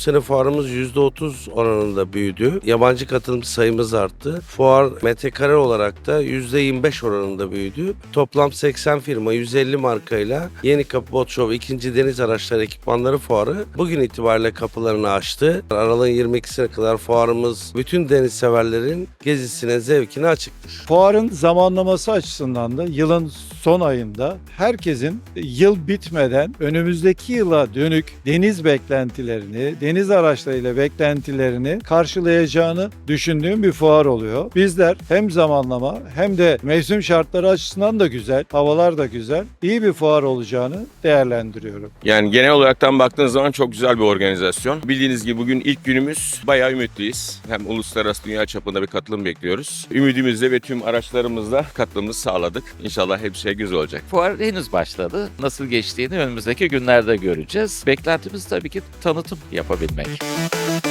sene fuarımız %30 oranında büyüdü. Yabancı katılımcı sayımız arttı. Fuar metrekare olarak da %25 oranında büyüdü. Toplam 80 firma 150 markayla Yeni Kapı Bot Show 2. Deniz Araçları Ekipmanları Fuarı bugün itibariyle kapılarını açtı. Aralığın 22'sine kadar fuarımız bütün deniz severlerin gezisine, zevkine açıktır. Fuarın zamanlaması açısından da yılın son ayında herkesin yıl bitmeden önümüzdeki yıla dönük deniz beklentilerini, deniz araçlarıyla beklentilerini karşılayacağını düşündüğüm bir fuar oluyor. Bizler hem zamanlama hem de mevsim şartları açısından da güzel, havalar da güzel, iyi bir fuar olacağını değerlendiriyorum. Yani genel olaraktan baktığınız zaman çok güzel bir organizasyon. Bildiğiniz gibi bugün ilk günümüz bayağı ümitliyiz. Hem uluslararası dünya çapında bir katılım bekliyoruz. Ümidimizle ve tüm araçlarımızla katılımımızı sağladık. İnşallah hepsi 2008 olacak. Fuar henüz başladı. Nasıl geçtiğini önümüzdeki günlerde göreceğiz. Beklentimiz tabii ki tanıtım yapabilmek. Müzik